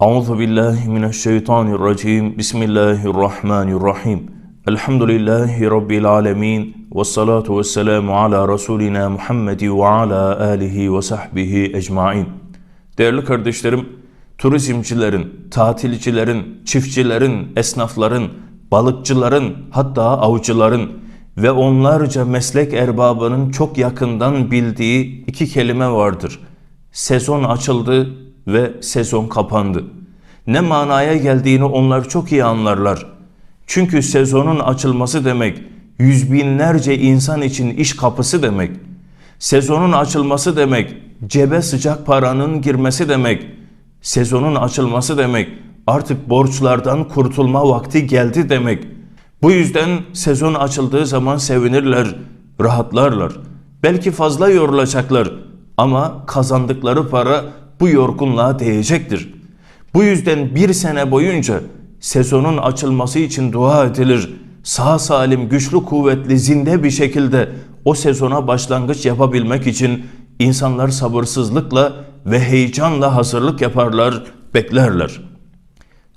Euzu billahi mineşşeytanirracim. Bismillahirrahmanirrahim. Elhamdülillahi rabbil alamin. Ves salatu vesselamu ala rasulina Muhammed ve ala alihi ve sahbihi ecmaîn. Değerli kardeşlerim, turizmcilerin, tatilcilerin, çiftçilerin, esnafların, balıkçıların, hatta avcıların ve onlarca meslek erbabının çok yakından bildiği iki kelime vardır. Sezon açıldı ve sezon kapandı. Ne manaya geldiğini onlar çok iyi anlarlar. Çünkü sezonun açılması demek yüz binlerce insan için iş kapısı demek. Sezonun açılması demek cebe sıcak paranın girmesi demek. Sezonun açılması demek artık borçlardan kurtulma vakti geldi demek. Bu yüzden sezon açıldığı zaman sevinirler, rahatlarlar. Belki fazla yorulacaklar ama kazandıkları para bu yorgunluğa değecektir. Bu yüzden bir sene boyunca sezonun açılması için dua edilir. Sağ salim, güçlü, kuvvetli, zinde bir şekilde o sezona başlangıç yapabilmek için insanlar sabırsızlıkla ve heyecanla hazırlık yaparlar, beklerler.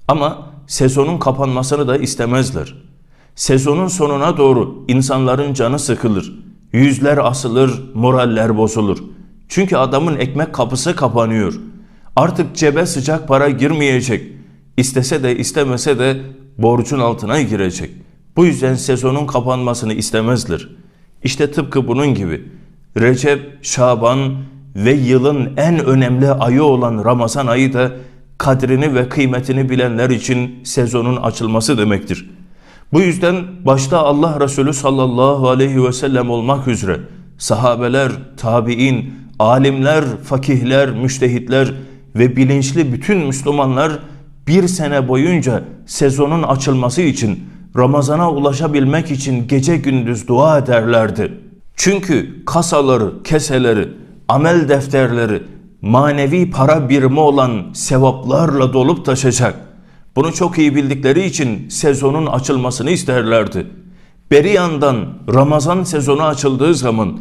Ama sezonun kapanmasını da istemezler. Sezonun sonuna doğru insanların canı sıkılır. Yüzler asılır, moraller bozulur. Çünkü adamın ekmek kapısı kapanıyor. Artık cebe sıcak para girmeyecek. İstese de istemese de borcun altına girecek. Bu yüzden sezonun kapanmasını istemezler. İşte tıpkı bunun gibi. Recep, Şaban ve yılın en önemli ayı olan Ramazan ayı da kadrini ve kıymetini bilenler için sezonun açılması demektir. Bu yüzden başta Allah Resulü sallallahu aleyhi ve sellem olmak üzere sahabeler, tabi'in, alimler, fakihler, müştehitler ve bilinçli bütün Müslümanlar bir sene boyunca sezonun açılması için Ramazana ulaşabilmek için gece gündüz dua ederlerdi. Çünkü kasaları, keseleri, amel defterleri, manevi para birimi olan sevaplarla dolup taşacak. Bunu çok iyi bildikleri için sezonun açılmasını isterlerdi. Beri yandan Ramazan sezonu açıldığı zaman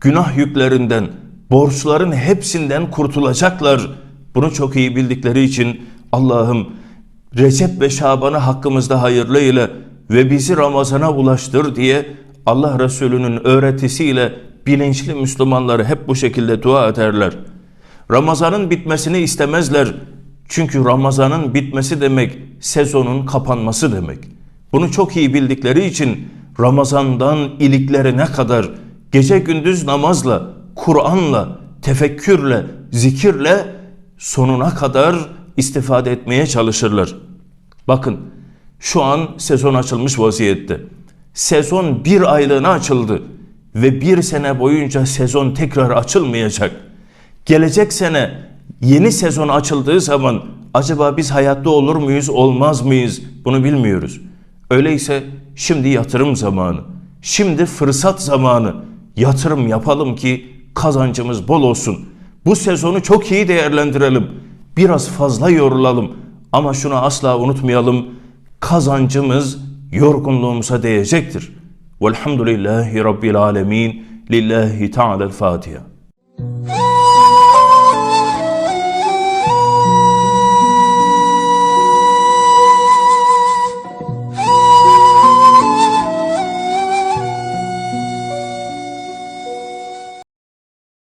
günah yüklerinden, borçların hepsinden kurtulacaklar. Bunu çok iyi bildikleri için Allah'ım Recep ve Şaban'ı hakkımızda hayırlı ile ve bizi Ramazan'a ulaştır diye Allah Resulü'nün öğretisiyle bilinçli Müslümanları hep bu şekilde dua ederler. Ramazan'ın bitmesini istemezler. Çünkü Ramazan'ın bitmesi demek sezonun kapanması demek. Bunu çok iyi bildikleri için Ramazan'dan iliklerine kadar gece gündüz namazla, Kur'an'la, tefekkürle, zikirle sonuna kadar istifade etmeye çalışırlar. Bakın şu an sezon açılmış vaziyette. Sezon bir aylığına açıldı ve bir sene boyunca sezon tekrar açılmayacak. Gelecek sene yeni sezon açıldığı zaman acaba biz hayatta olur muyuz olmaz mıyız bunu bilmiyoruz. Öyleyse şimdi yatırım zamanı. Şimdi fırsat zamanı. Yatırım yapalım ki kazancımız bol olsun. Bu sezonu çok iyi değerlendirelim. Biraz fazla yorulalım ama şunu asla unutmayalım. Kazancımız yorgunluğumuza değecektir. Velhamdülillahi Rabbil Alemin. Lillahi Teala'l Fatiha.